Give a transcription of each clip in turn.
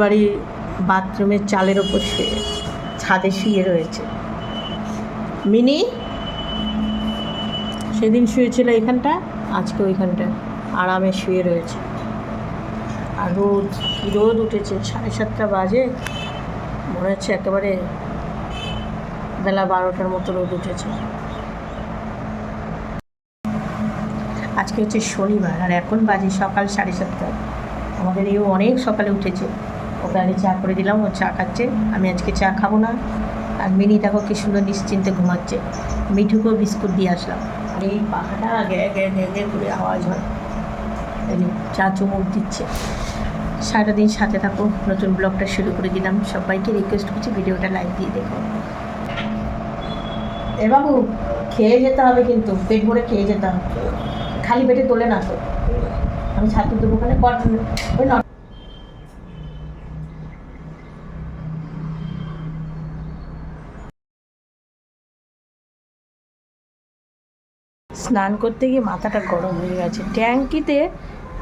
Mini ওদের বাড়ি বাথরুমের চালের ওপর শুয়ে, ছাদে শুয়ে রয়েছে। মিনি? সেদিন শুয়েছিল এখানটা, আজকে ওইখানটা, আরামে শুয়ে রয়েছে। আর রোদ রোদ উঠেছে, সাড়ে সাতটা বাজে, মনে হচ্ছে একেবারে বেলা বারোটার মতো রোদ উঠেছে। আজকে হচ্ছে শনিবার, আর এখন বাজে সকাল সাড়ে সাতটা। আমাদের এও অনেক সকালে উঠেছে। আগে চা করে দিলাম, ও চা খাচ্ছে। আমি আজকে চা খাব না। আর মিনি দেখো কি সুন্দর নিশ্চিন্তে ঘুমাচ্ছে। মিঠুকেও বিস্কুট দিয়ে আসলাম। আর এই পাখাটা গ্যা গ্যা গ্যা গ্যা করে আওয়াজ হয়। চা চুমুক দিচ্ছে। সারাটা দিন সাথে থাকো। নতুন ব্লগটা শুরু করে দিলাম। সবাইকে রিকোয়েস্ট করছি ভিডিওটা লাইক দিয়ে দেখো। এ বাবু, খেয়ে যেতে হবে কিন্তু। পেট ভরে খেয়ে যেতে হবে। খালি পেটে তোলে না তো। আমি ছাত্র দেবো ওখানে ওই স্নান করতে গিয়ে মাথাটা গরম হয়ে গেছে। ট্যাঙ্কিতে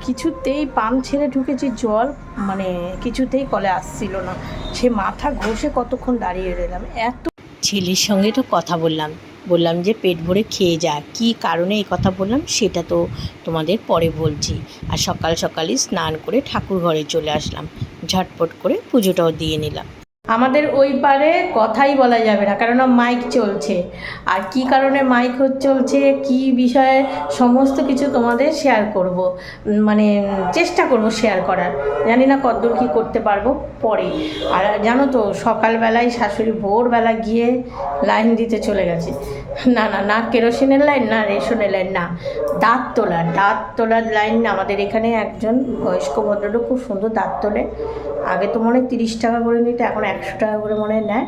কিছুতেই পাম্প ছেড়ে ঢুকেছি জল মানে কিছুতেই কলে আসছিল না। সে মাথা ঘষে কতক্ষণ দাঁড়িয়ে রইলাম। এত ছেলের সঙ্গে তো কথা বললাম। বললাম যে পেট ভরে খেয়ে যা। কী কারণে এই কথা বললাম সেটা তো তোমাদের পরে বলছি। আর সকাল সকালই স্নান করে ঠাকুর ঘরে চলে আসলাম। ঝটপট করে পুজোটাও দিয়ে নিলাম। আমাদের ওই পারে কথাই বলা যাবে না কারণ মাইক চলছে। আর কি কারণে মাইক চলছে, কি বিষয়ে সমস্ত কিছু তোমাদের শেয়ার করব মানে চেষ্টা করব শেয়ার করার। জানি না কতদূর কী করতে পারব পরে। আর জানো তো, সকালবেলায় শাশুড়ি ভোরবেলা গিয়ে লাইন দিতে চলে গেছে। না না না, কেরোসিনের লাইন না, রেশনের লাইন না, দাঁত তোলা দাঁত তোলার লাইন না। আমাদের এখানে একজন বয়স্ক ভদ্রলোক খুব সুন্দর দাঁত তোলে। আগে তো মনে হয় তিরিশ টাকা করে নিতে, এখন একশো টাকা করে মনে নেয়।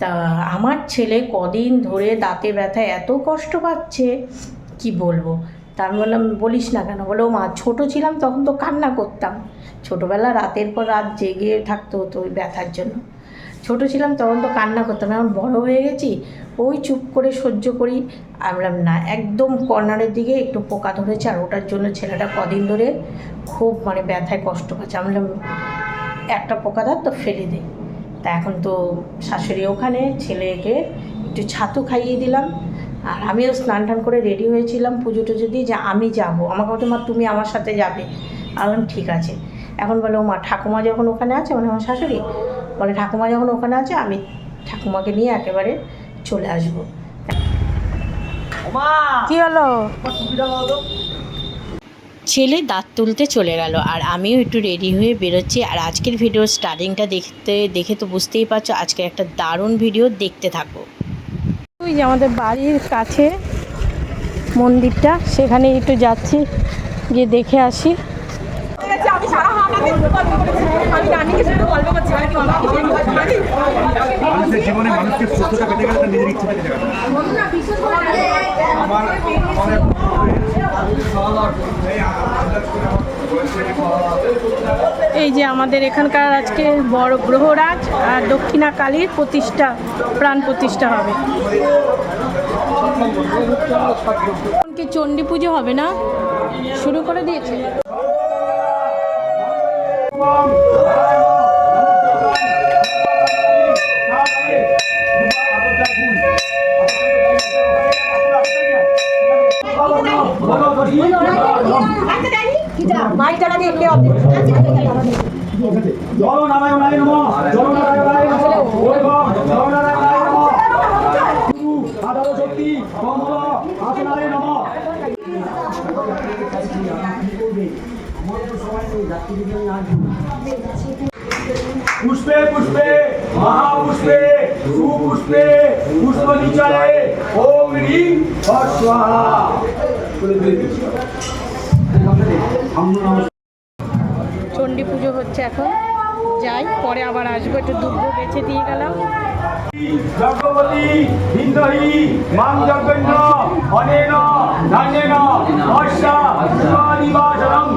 তা আমার ছেলে কদিন ধরে দাঁতে ব্যথায় এত কষ্ট পাচ্ছে, কি বলব? তা আমি বললাম, বলিস না কেন? বলে, ও মা, ছোটো ছিলাম তখন তো কান্না করতাম। ছোটোবেলা রাতের পর রাত জেগে থাকতে হতো ওই ব্যথার জন্য। ছোটো ছিলাম, তখন তো কান্না করতাম। এখন বড় হয়ে গেছি, ওই চুপ করে সহ্য করি। আমি বললাম না, একদম কর্নারের দিকে একটু পোকা ধরেছে, আর ওটার জন্য ছেলেটা কদিন ধরে খুব মানে ব্যথায় কষ্ট পাচ্ছে। আমি বললাম, একটা পোকা দাঁত তো ফেলে দিই তা এখন তো শাশুড়ি ওখানে, ছেলেকে একটু ছাতু খাইয়ে দিলাম। আর আমিও স্নান টান করে রেডি হয়েছিলাম পুজো টুজো দিয়ে, যে আমি যাব। আমাকে বলতো মা, তুমি আমার সাথে যাবে। আমি ঠিক আছে। এখন বলে, ও মা, ঠাকুমা যখন ওখানে আছে মানে আমার শাশুড়ি বলে ঠাকুমা যখন ওখানে আছে আমি ঠাকুমাকে নিয়ে একেবারে চলে আসব। কি হলো? ছেলে দাঁত তুলতে চলে গেল আর আমিও একটু রেডি হয়ে বেরোচ্ছি। আর আজকের ভিডিও স্টার্টিংটা দেখতে দেখে তো বুঝতেই পারছ আজকে একটা দারুণ ভিডিও দেখতে থাকো ওই যে আমাদের বাড়ির কাছে মন্দিরটা সেখানে একটু যাচ্ছি গিয়ে দেখে আসি। জীবনে মানুষকে সত্যটা পেতে গেলে নিজের ইচ্ছা আমার এই যে আমাদের এখানকার আজকে বড় গ্রহরাজ আর দক্ষিণা কালীর প্রতিষ্ঠা, প্রাণ প্রতিষ্ঠা হবে। চণ্ডী পুজো হবে না? শুরু করে দিয়েছে মাইকটা দিয়ে কে অর্ধেক জল নারায়ণায় নমঃ শক্তি কমল আসনায় নমঃ পুষ্পে পুষ্পে মহাপুষ্পে সুপুষ্পে পুষ্প নিচয়ে ওম হ্রিং স্বাহা চণ্ডী পুজো হচ্ছে এখন। যাই পরে আবার আসব একটু দুব্ব বেছে দিয়ে গেলাম। যজ্ঞপতি হিন্দহি মাং যজ্ঞন্য অনেন ধান্যেন বর্ষা নিবাসনম।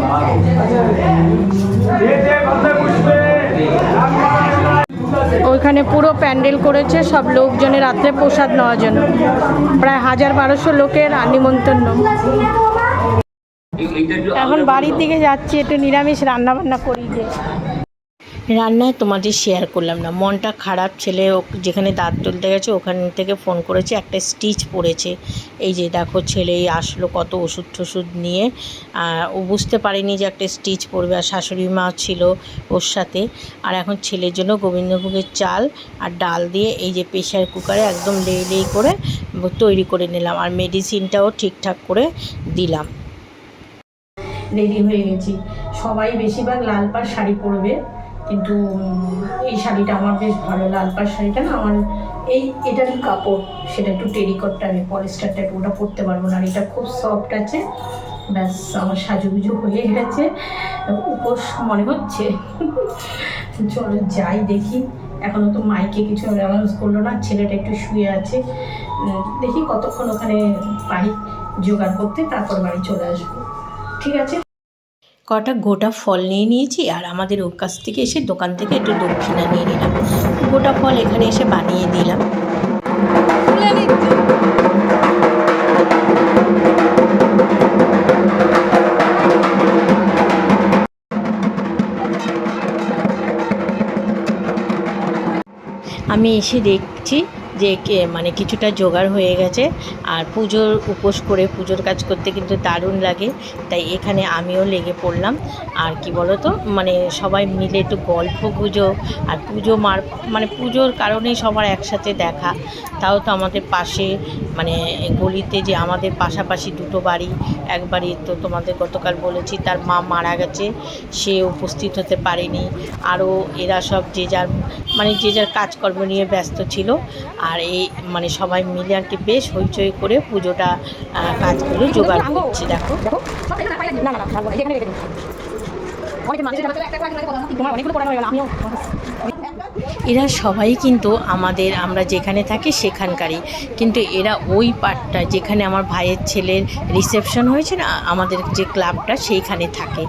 এতে গন্ধে পুষ্পে ওইখানে পুরো প্যান্ডেল করেছে সব লোকজনে, রাত্রে প্রসাদ নেওয়ার জন্য। প্রায় হাজার বারোশো লোকের নিমন্ত্রণ। এখন বাড়ির দিকে যাচ্ছি, একটু নিরামিষ রান্না বান্না করি যে। রান্নায় তোমাদের শেয়ার করলাম না। মনটা খারাপ, ছেলে যেখানে দাঁত তুলতে গেছে, ওখান থেকে ফোন করেছে, একটা স্টিচ পড়েছে। এই যে দেখো, ছেলে আসলো কত ওষুধ টষুধ নিয়ে। আর ও বুঝতে পারেনি যে একটা স্টিচ পড়বে, আর শাশুড়ি মা ছিল ওর সাথে। আর এখন ছেলের জন্য গোবিন্দভোগের চাল আর ডাল দিয়ে এই যে প্রেশার কুকারে একদম লেই লেই করে তৈরি করে নিলাম। আর মেডিসিনটাও ঠিকঠাক করে দিলাম। রেডি হয়ে গেছি। সবাই বেশিরভাগ লাল পাড় শাড়ি পরবে। কিন্তু এই শাড়িটা আমার বেশ ভালো, লাল পাড় শাড়িটা না আমার এই এটারই কাপড়, সেটা একটু টেরিকটটা আমি পলিস্টার একটু ওটা পরতে পারব না। আর এটা খুব সফট আছে, ব্যাস আমার সাজুগুজু হয়ে গেছে, উপোস মনে হচ্ছে। চলো যাই দেখি এখনও তো মাইকে কিছু অ্যানাউন্স করল না, ছেলেটা একটু শুয়ে আছে। দেখি কতক্ষণ ওখানে পারি জোগাড় করতে, তারপর বাড়ি চলে আসব। ঠিক আছে? কটা গোটা ফল নিয়ে নিয়েছি আর আমাদের ওর কাছ থেকে এসে দোকান থেকে একটু দক্ষিণা নিয়ে নিলাম। গোটা ফল এখানে এসে বানিয়ে দিলাম। আমি এসে দেখছি যে মানে কিছুটা জোগাড় হয়ে গেছে। আর পুজোর উপোস করে পুজোর কাজ করতে কিন্তু দারুণ লাগে, তাই এখানে আমিও লেগে পড়লাম। আর কি বলো তো মানে সবাই মিলে একটু গল্প পুজো আর পুজো মার মানে পুজোর কারণেই সবার একসাথে দেখা। তাও তো আমাদের পাশে মানে গলিতে যে আমাদের পাশাপাশি দুটো বাড়ি, এক বাড়ি তো তোমাদের গতকাল বলেছি, তার মা মারা গেছে, সে উপস্থিত হতে পারেনি। আরও এরা সব যে যার মানে যে যার কাজকর্ম নিয়ে ব্যস্ত ছিল। আর এই মানে সবাই মিলে আর কি বেশ হইচই করে পুজোটা কাজগুলো জোগাড় করছি দেখো। অনেক তোমার অনেকগুলো পড়ানো হয়ে গেল আমিও এরা সবাই কিন্তু আমাদের, আমরা যেখানে থাকি সেখানকারই। কিন্তু এরা ওই পার্টটা, যেখানে আমার ভাইয়ের ছেলের রিসেপশন হয়েছে না, আমাদের যে ক্লাবটা সেইখানে থাকে।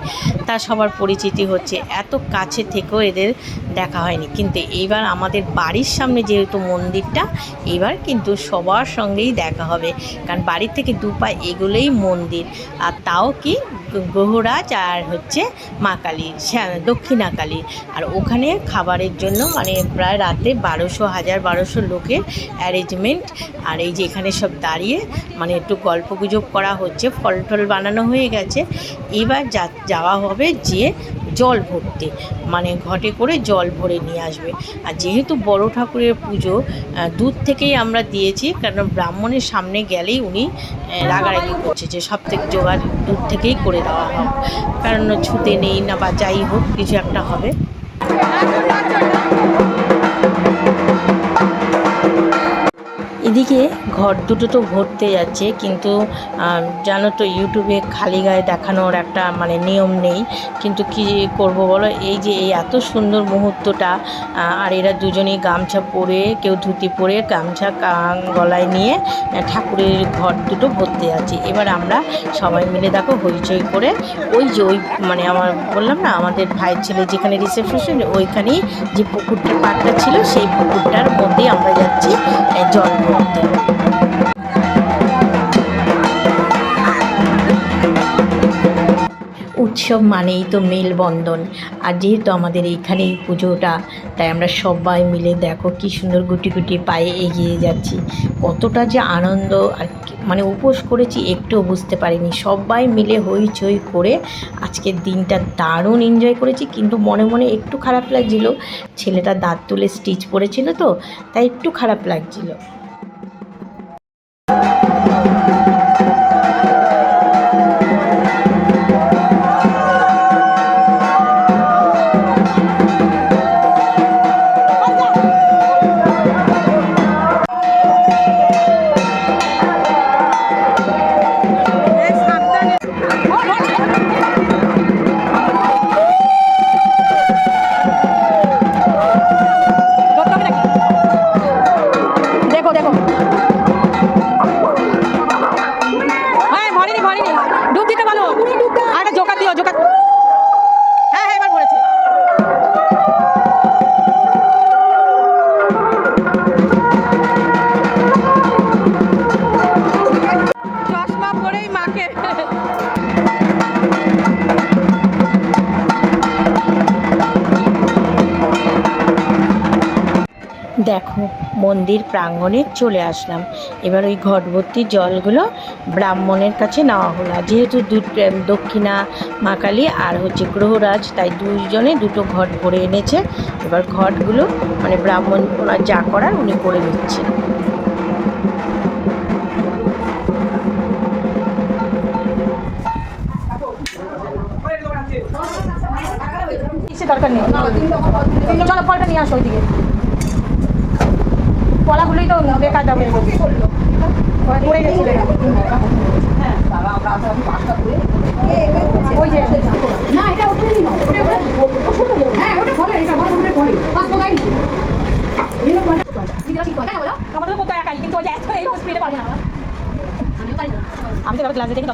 তা সবার পরিচিতি হচ্ছে। এত কাছে থেকেও এদের দেখা হয়নি। কিন্তু এইবার আমাদের বাড়ির সামনে যেহেতু মন্দিরটা এবার কিন্তু সবার সঙ্গেই দেখা হবে। কারণ বাড়ির থেকে দু পা এগুলোই মন্দির। আর তাও কি গ্রহরাজ আর হচ্ছে মা কালী শ্যা- দক্ষিণা কালী আর ওখানে খাবারের জন্য মানে প্রায় রাতে বারোশো, হাজার বারোশো লোকের অ্যারেঞ্জমেন্ট আর এই যে এখানে সব দাঁড়িয়ে মানে একটু গল্প গুজব করা হচ্ছে, ফল টল বানানো হয়ে গেছে। এবার যা, যাওয়া হবে যে জল ভরতে মানে ঘটে করে জল ভরে নিয়ে আসবে। আর যেহেতু বড় ঠাকুরের পুজো দূর থেকেই আমরা দিয়েছি কারণ ব্রাহ্মণের সামনে গেলেই উনি রাগারাগি করছে যে সব থেকে জোগাড় দূর থেকেই করে দেওয়া হোক। কারণ ছুতে নেই না বা যাই হোক, কিছু একটা হবে। Thank you. এদিকে ঘর দুটো তো ভরতে যাচ্ছে, কিন্তু জানো তো ইউটিউবে খালি গায়ে দেখানোর একটা মানে নিয়ম নেই। কিন্তু কি করব বলো? এই যে এই এত সুন্দর মুহূর্তটা আর এরা দুজনেই গামছা পরে, কেউ ধুতি পরে গামছা গলায় নিয়ে ঠাকুরের ঘর দুটো ভরতে যাচ্ছে। এবার আমরা সবাই মিলে দেখো হইচই করে, ওই যে ওই মানে আমার বললাম না, আমাদের ভাইয়ের ছেলে যেখানে রিসেপশন ওইখানেই যে পুকুরটা পাটটা ছিল, সেই পুকুরটার মধ্যেই আমরা যাচ্ছি জল উৎসব মানেই তো মেলবন্ধন। আর যেহেতু আমাদের এইখানে এই পুজোটা, তাই আমরা সবাই মিলে দেখো কি সুন্দর গুটি গুটি পায়ে এগিয়ে যাচ্ছি। কতটা যে আনন্দ আর মানে উপোস করেছি, একটুও বুঝতে পারিনি। সবাই মিলে হইচই করে আজকের দিনটা দারুণ এনজয় করেছি। কিন্তু মনে মনে একটু খারাপ লাগছিল। ছেলেটা দাঁত তুলে স্টিচ পড়েছিল তো, তাই একটু খারাপ লাগছিল। দেখো, মন্দির প্রাঙ্গণে চলে আসলাম। এবার ওই ঘটভর্তি জলগুলো ব্রাহ্মণের কাছে নেওয়া হলো। যেহেতু দু দক্ষিণা, মা কালী আর হচ্ছে গ্রহরাজ, তাই দুইজনে দুটো ঘট ভরে এনেছে। এবার ঘটগুলো মানে ব্রাহ্মণ, ওনার যা করার উনি করে কিসে দরকার নেই? ফলটা নিয়ে আসো ওইদিকে। কলাগুলোই তো বেকার যাবে পড়ে গেছিল ওই যে না এটা ওটা নিই। না ওটা ওটা হ্যাঁ ওটা ফলে এটা বড় বড় পাঁচ টাকাই নিই ঠিক কথা বলো আমাদের কত একাই কিন্তু ওই যে এত এই স্পিডে পারি না। আমিও আমি তো ক্লাসে দেখি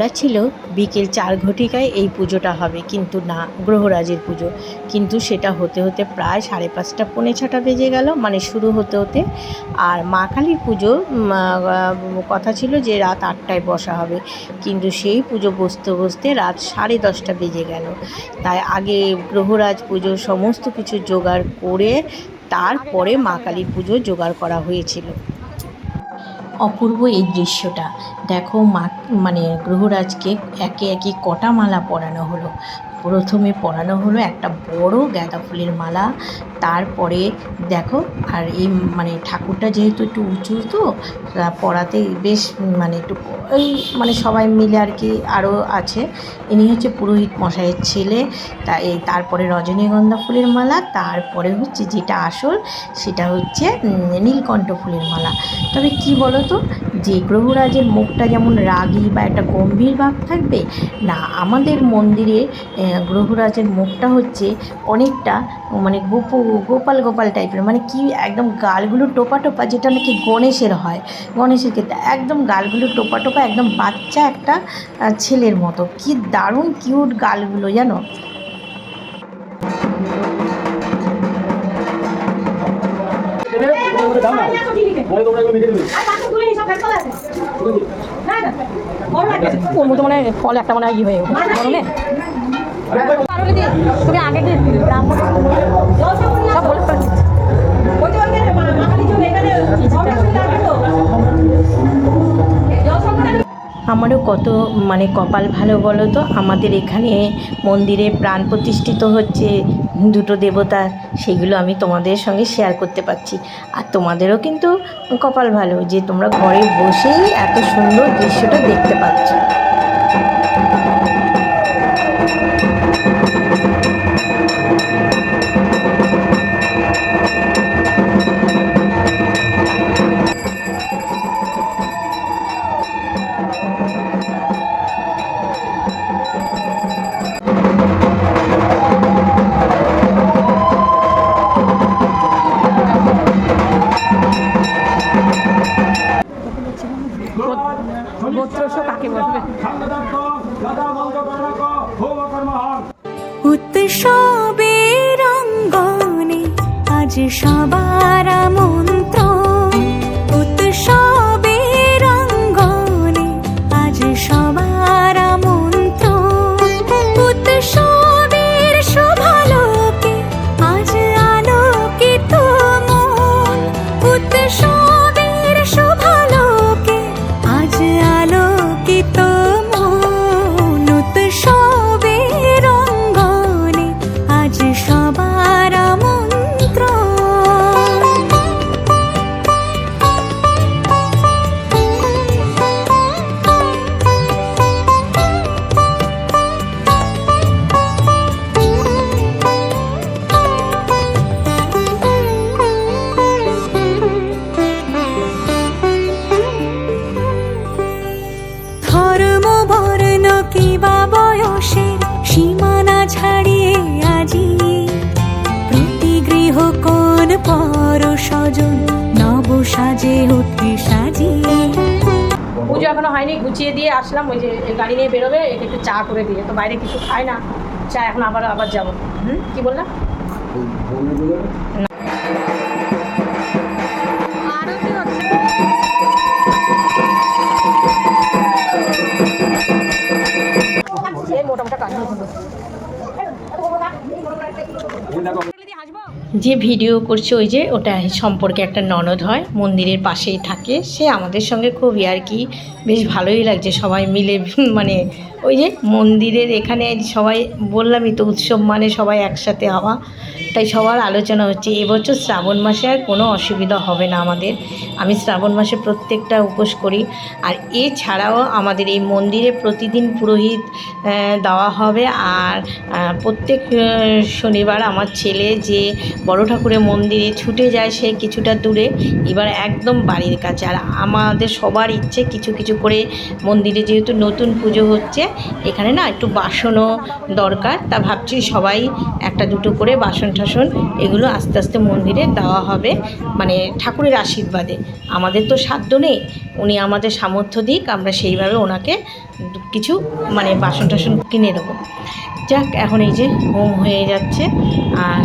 বলা ছিল, বিকেল চার ঘটিকায় এই পুজোটা হবে। কিন্তু না, গ্রহরাজের পুজো। কিন্তু সেটা হতে হতে প্রায় সাড়ে পাঁচটা, পৌনে ছটা বেজে গেল মানে শুরু হতে হতে। আর মা কালীর পুজো কথা ছিল যে রাত আটটায় বসা হবে। কিন্তু সেই পুজো বসতে বসতে রাত সাড়ে দশটা বেজে গেল। তাই আগে গ্রহরাজ পুজো, সমস্ত কিছু জোগাড় করে তারপরে মা কালীর পুজো জোগাড় করা হয়েছিল। অপূর্ব এই দৃশ্যটা। দেখো মা মানে গ্রহরাজকে একে একে কটা মালা পরানো হলো। প্রথমে পরানো হলো একটা বড় গাঁদা ফুলের মালা, তারপরে দেখো, আর এই মানে ঠাকুরটা যেহেতু একটু উঁচু তো, তা পরাতে বেশ মানে একটু ওই মানে সবাই মিলে আর কি আরও আছে। ইনি হচ্ছে পুরোহিত মশাইয়ের ছেলে, তা এই তারপরে রজনীগন্ধা ফুলের মালা, তারপরে হচ্ছে যেটা আসল সেটা হচ্ছে নীলকণ্ঠ ফুলের মালা। তবে কি বলো তো যে গ্রহরাজের মুখটা যেমন রাগী বা একটা গম্ভীর ভাব থাকবে না আমাদের মন্দিরে গ্রহরাজের মুখটা হচ্ছে অনেকটা মানে গোপ গোপাল গোপাল টাইপের মানে কি একদম গালগুলো টোপা টোপা যেটা নাকি গণেশের হয় গণেশের ক্ষেত্রে একদম গালগুলো টোপা টোপা একদম বাচ্চা একটা ছেলের মতো কি দারুণ কিউট গালগুলো জানো ফেল আছে ওর মানে ফল একটা মানে হয়ে গরমে? তুমি আগে সব বলে আমারও কত মানে কপাল ভালো বলো তো? আমাদের এখানে মন্দিরে প্রাণ প্রতিষ্ঠিত হচ্ছে। দুটো দেবতা, সেগুলো আমি তোমাদের সঙ্গে শেয়ার করতে পারছি। আর তোমাদেরও কিন্তু কপাল ভালো যে তোমরা ঘরে বসেই এত সুন্দর দৃশ্যটা দেখতে পাচ্ছ। আসলাম ওই যে গাড়ি নিয়ে বেরোবে একে একটু চা করে দিয়ে। তো বাইরে কিছু খায় না চা এখন আবার আবার যাব। হুম? কি বললাম এই মোটা মোটা কাজ যে ভিডিও করছে, ওই যে ওটা সম্পর্কে একটা ননদ হয়, মন্দিরের পাশেই থাকে। সে আমাদের সঙ্গে খুব আর কি বেশ ভালোই লাগছে সবাই মিলে মানে ওই যে মন্দিরের এখানে সবাই, বললামই তো উৎসব মানে সবাই একসাথে হওয়া। তাই সবার আলোচনা হচ্ছে এবছর শ্রাবণ মাসে আর কোনো অসুবিধা হবে না আমাদের। আমি শ্রাবণ মাসে প্রত্যেকটা উপোস করি। আর এছাড়াও আমাদের এই মন্দিরে প্রতিদিন পুরোহিত দেওয়া হবে। আর প্রত্যেক শনিবার আমার ছেলে যে বড় ঠাকুরের মন্দিরে ছুটে যায় সে কিছুটা দূরে, এবার একদম বাড়ির কাছে। আর আমাদের সবার ইচ্ছে কিছু কিছু করে মন্দিরে যেহেতু নতুন পুজো হচ্ছে, এখানে না একটু বাসনও দরকার। তা ভাবছি সবাই একটা দুটো করে বাসন টাসন এগুলো আস্তে আস্তে মন্দিরে দেওয়া হবে মানে ঠাকুরের আশীর্বাদে। আমাদের তো সাধ্য নেই, উনি আমাদের সামর্থ্য দিক, আমরা সেইভাবে ওনাকে কিছু মানে বাসন টাসন কিনে দেবো। যাক, এখন এই যে হোম হয়ে যাচ্ছে, আর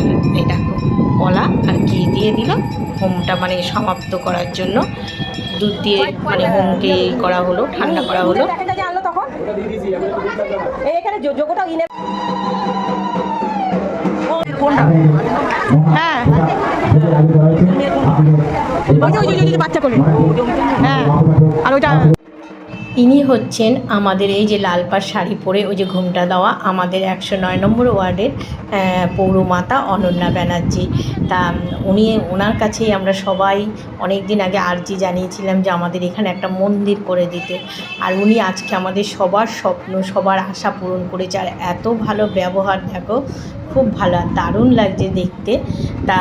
দেখো, কলা আর ঘি দিয়ে দিল, হোমটা মানে সমাপ্ত করার জন্য। দুধ দিয়ে মানে হোমকে করা হলো, ঠান্ডা করা হলো। এখানে ইনে হ্যাঁ। বাচ্চা করে হ্যাঁ। আর ওইটা ইনি হচ্ছেন আমাদের এই যে লালপার শাড়ি পরে ওই যে ঘুমটা দেওয়া আমাদের একশো নয় নম্বর ওয়ার্ডের পৌরমাতা অনন্যা ব্যানার্জি। তা উনি ওনার কাছেই আমরা সবাই অনেক দিন আগে আর্জি জানিয়েছিলাম যে আমাদের এখানে একটা মন্দির করে দিতে। আর উনি আজকে আমাদের সবার স্বপ্ন, সবার আশা পূরণ করেছে। আর এত ভালো ব্যবহার, দেখো, খুব ভালো দারুণ লাগছে দেখতে। তা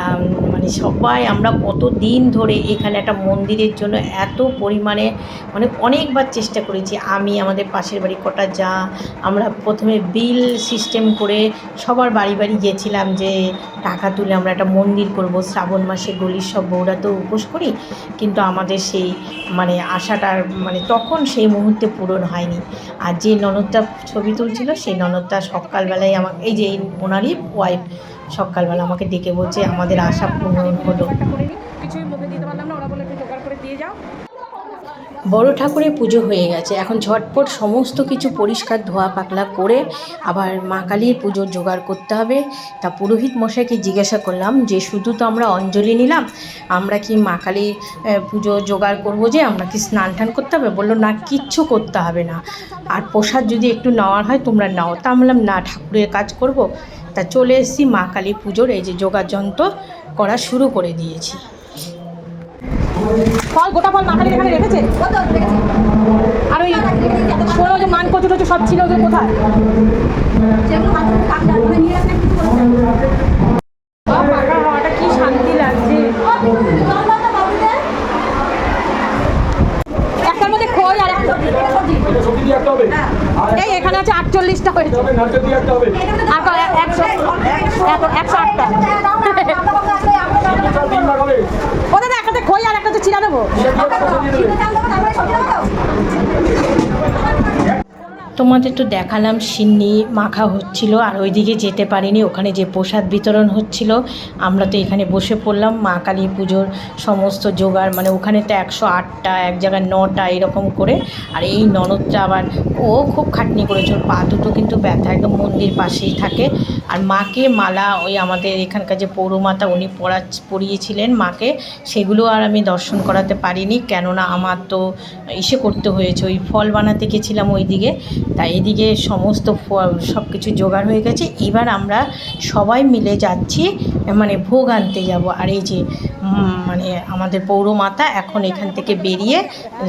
মানে সবাই আমরা কত দিন ধরে এখানে একটা মন্দিরের জন্য এত পরিমাণে মানে অনেকবার চেষ্টা করেছি। আমি, আমাদের পাশের বাড়ি কটা যা, আমরা প্রথমে বিল সিস্টেম করে সবার বাড়ি বাড়ি গিয়েছিলাম যে টাকা তুলে আমরা একটা মন্দির করব। শ্রাবণ মাসে গলির সব বউরা তো উপোস করি। কিন্তু আমাদের সেই মানে আশাটার মানে তখন সেই মুহূর্তে পূরণ হয়নি। আর যে ননদটা ছবি তুলছিল, সেই ননদটা সকালবেলায় আমাকে, এই যে ওনারই ওয়াইফ সকালবেলা আমাকে ডেকে বলছে আমাদের আশা পূরণ হলো। কিছুই মুখে দিতে পারলাম না ওরা বলে একটু জোগাড় করে দিয়ে যাও। বড় ঠাকুরের পুজো হয়ে গেছে। এখন ঝটপট সমস্ত কিছু পরিষ্কার ধোয়া পাকলা করে আবার মা কালীর পুজোর জোগাড় করতে হবে। তা পুরোহিত মশাইকে জিজ্ঞাসা করলাম যে শুধু তো আমরা অঞ্জলি নিলাম আমরা কি মা কালীর পুজো জোগাড় করব যে আমরা কি স্নান টান করতে হবে? বলল না কিচ্ছু করতে হবে না। আর প্রসাদ যদি একটু নেওয়ার হয় তোমরা নাও। তা বললাম না ঠাকুরের কাজ করব। তা চলে এসেছি মা কালী পুজোর, এই যে যোগাযন্ত্র করা শুরু করে দিয়েছি। ফল, গোটা ফল মাখালি এখানে রেখেছে? আর ওই ষোলো যে মান কচু টচু সব ছিল ওদের কোথায় পাকা হাওয়াটা কি শান্তি লাগছে একটার মধ্যে খই আর একটা সবজি দিয়ে একটা হবে আর এই এখানে আছে আটচল্লিশটা হয়েছে। একশো আটটা। চাল তিন ভাগ হবে। ও দাদা একটাতে খই আর একটাতে চিরা দেবো। তোমাদের তো দেখালাম, সিন্নি মাখা হচ্ছিল আর ওইদিকে যেতে পারিনি, ওখানে যে প্রসাদ বিতরণ হচ্ছিল, আমরা তো এখানে বসে পড়লাম, মা কালী পুজোর সমস্ত জোগাড় মানে ওখানে তো একশো আটটা, এক জায়গায় নটা, এরকম করে, আর এই ননদটা আবার, ও খুব খাটনি করেছে, ওর পা দুটো কিন্তু ব্যথা, একদম মন্দির পাশেই থাকে, আর মাকে মালা, ওই আমাদের এখানকার যে পৌরমাতা উনি পড়া পড়িয়েছিলেন মাকে, সেগুলো আর আমি দর্শন করাতে পারিনি, কেননা আমার তো ইসে করতে হয়েছে, ওই ফল বানাতে গেছিলাম ওই দিকে তাই এদিকে সমস্ত সব কিছু জোগাড় হয়ে গেছে। এবার আমরা সবাই মিলে যাচ্ছি মানে ভোগ আনতে যাব। আর এই যে মানে আমাদের পৌরমাতা এখন এখান থেকে বেরিয়ে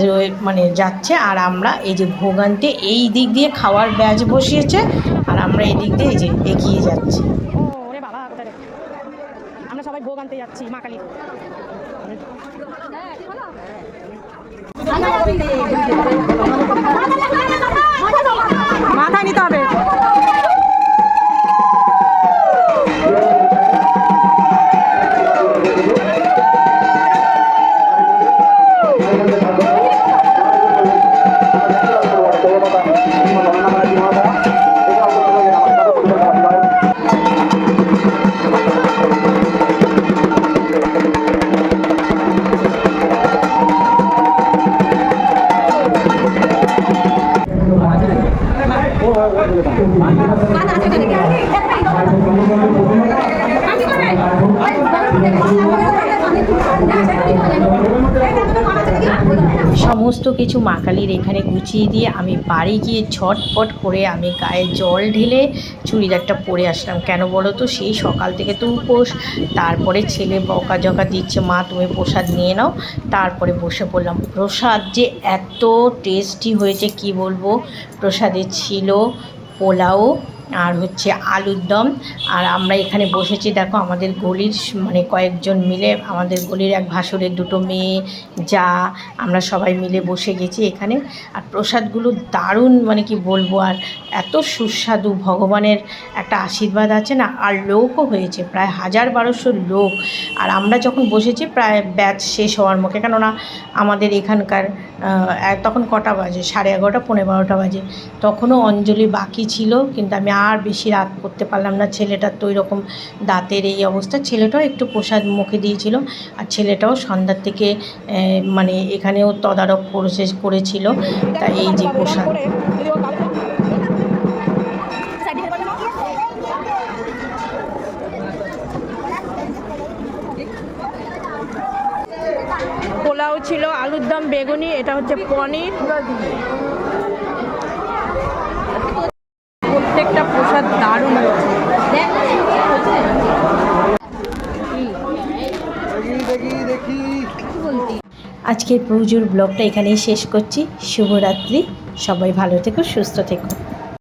রয়ে- মানে যাচ্ছে। আর আমরা এই যে ভোগ আনতে এই দিক দিয়ে খাওয়ার ব্যাচ বসিয়েছে। আর আমরা এই দিক দিয়ে এই যে এগিয়ে যাচ্ছি? আমরা সবাই ভোগ আনতে যাচ্ছি মা কালীর মাথায় কিছু মা কালীর এখানে গুছিয়ে দিয়ে আমি বাড়ি গিয়ে ছটপট করে আমি গায়ে জল ঢেলে চুড়িদারটা পরে আসলাম। কেন বলো তো? সেই সকাল থেকে তো উপোস। তারপরে ছেলে বকা জকা দিচ্ছে, মা, তুমি প্রসাদ নিয়ে নাও। তারপরে বসে পড়লাম। প্রসাদ যে এত টেস্টি হয়েছে, কি বলব? প্রসাদে ছিল পোলাও আর হচ্ছে আলুর দম। আর আমরা এখানে বসেছি, দেখো আমাদের গলির মানে কয়েকজন মিলে, আমাদের গলির এক ভাসুরের দুটো মেয়ে, যা, আমরা সবাই মিলে বসে গেছি এখানে। আর প্রসাদগুলো দারুণ মানে কি বলব, আর এত সুস্বাদু। ভগবানের একটা আশীর্বাদ আছে না, আর লোকও হয়েছে, প্রায় হাজার বারোশো লোক। আর আমরা যখন বসেছি, প্রায় ব্যাচ শেষ হওয়ার মুখে, কেননা আমাদের এখানকার তখন কটা বাজে? সাড়ে এগারোটা পনেরো বারোটা বাজে। তখনও অঞ্জলি বাকি ছিল, কিন্তু আমি আর বেশি রাত করতে পারলাম না। ছেলেটার তো রকম দাঁতের এই অবস্থা। ছেলেটাও একটু প্রসাদ মুখে দিয়েছিল, আর ছেলেটাও সন্ধ্যার থেকে মানে এখানেও তদারক প্রসেস করেছিল। তা এই যে প্রসাদ। আলুর দম বেগুনি, এটা হচ্ছে পনির। প্রত্যেকটা প্রসাদ দারুণ আজকের পুজোর ব্লগটা এখানেই শেষ করছি। শুভরাত্রি। সবাই ভালো থেকো, সুস্থ থেকো।